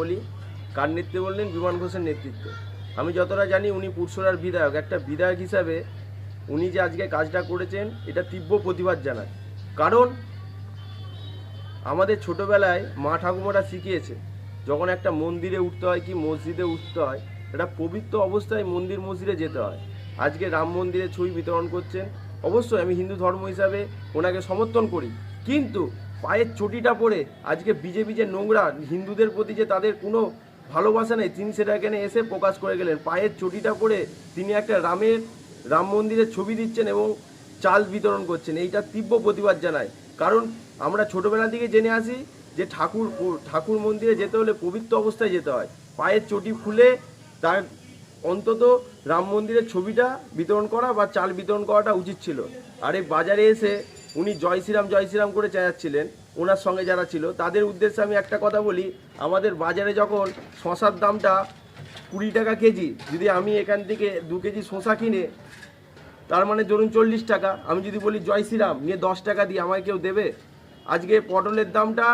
বলি, কার নেতৃত্বে বললেন? বিমান ঘোষের নেতৃত্বে। আমি যতটা জানি উনি পুরসরার বিধায়ক। একটা বিধায়ক হিসাবে উনি যে আজকে কাজটা করেছেন, এটা তীব্র প্রতিবাদ জানায়। কারণ আমাদের ছোটবেলায় মা ঠাকুমারা শিখিয়েছে, যখন একটা মন্দিরে উঠতে হয় কি মসজিদে উঠতে হয় এটা পবিত্র অবস্থায় মন্দির মসজিদে যেতে হয়। আজকে রাম মন্দিরে ছবি বিতরণ করছেন। অবশ্যই আমি হিন্দু ধর্ম হিসাবে ওনাকে সমর্থন করি। কিন্তু পায়ের চটিটা পরে আজকে বিজেপি যে নোংরা হিন্দুদের প্রতি যে তাদের কোনো ভালোবাসা নেই, তিনি সেটা এখানে এসে প্রকাশ করে গেলেন। পায়ের চটিটা পরে তিনি একটা রামের, রাম মন্দিরের ছবি দিচ্ছেন এবং চাল বিতরণ করছেন। এইটা তীব্র প্রতিবাদ জানায়। কারণ আমরা ছোটোবেলা থেকে জেনে আসি যে ঠাকুর ঠাকুর মন্দিরে যেতে হলে পবিত্র অবস্থায় যেতে হয়। পায়ের চটি খুলে তার অন্তত রাম মন্দিরের ছবিটা বিতরণ করা বা চাল বিতরণ করাটা উচিত ছিল। আর এই বাজারে এসে উনি জয় শ্রীরাম জয় শ্রীরাম করে চেঁচাচ্ছিলেন, ওনার সঙ্গে যারা ছিল, তাদের উদ্দেশ্যে আমি একটা কথা বলি, আমাদের বাজারে যখন শশার দামটা কুড়ি টাকা কেজি, যদি আমি এখান থেকে দু কেজি শশা কিনে, তার মানে ধরুন চল্লিশ টাকা, আমি যদি বলি জয় শ্রীরাম, নিয়ে দশ টাকা দিয়ে আমায় কেউ দেবে? আজকে পটলের দামটা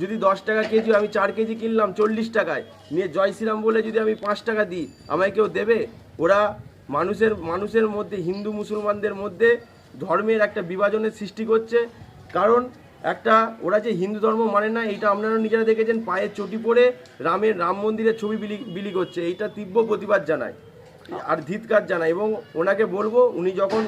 যদি দশ টাকা কেজি, আমি চার কেজি কিনলাম চল্লিশ টাকায়, নিয়ে জয় শ্রীরাম বলে যদি আমি পাঁচ টাকা দিই, আমায় কেউ দেবে? ওরা মানুষের মানুষের মধ্যে, হিন্দু, মুসলমানদের মধ্যে ধর্মের একটা বিভাজনের সৃষ্টি করছে। কারণ একটা, ওরা যে হিন্দু ধর্ম মানে না, এইটা আপনারা নিজেরা দেখেছেন, পায়ের চটি পরে রামের রাম মন্দিরের ছবি বিলি বিলি করছে। এইটা তীব্র প্রতিবাদ জানায় আর ধিৎকার জানায় এবং ওনাকে বলব, উনি যখন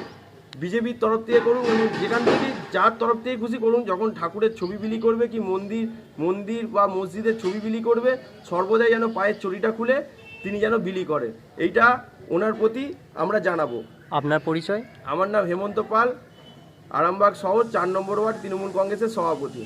বিজেপির তরফ থেকে করুন, উনি যেখান থেকে যার তরফ থেকে খুশি করুন, যখন ঠাকুরের ছবি বিলি করবে কি মন্দির মন্দির বা মসজিদের ছবি বিলি করবে, সর্বদাই যেন পায়ের চটিটা খুলে তিনি যেন বিলি করেন। এইটা ওনার প্রতি আমরা জানাব। আপনার পরিচয়? আমার নাম হেমন্ত পাল আরামবাগ শহর চার নম্বর ওয়ার্ড তৃণমূল কংগ্রেসের সভাপতি।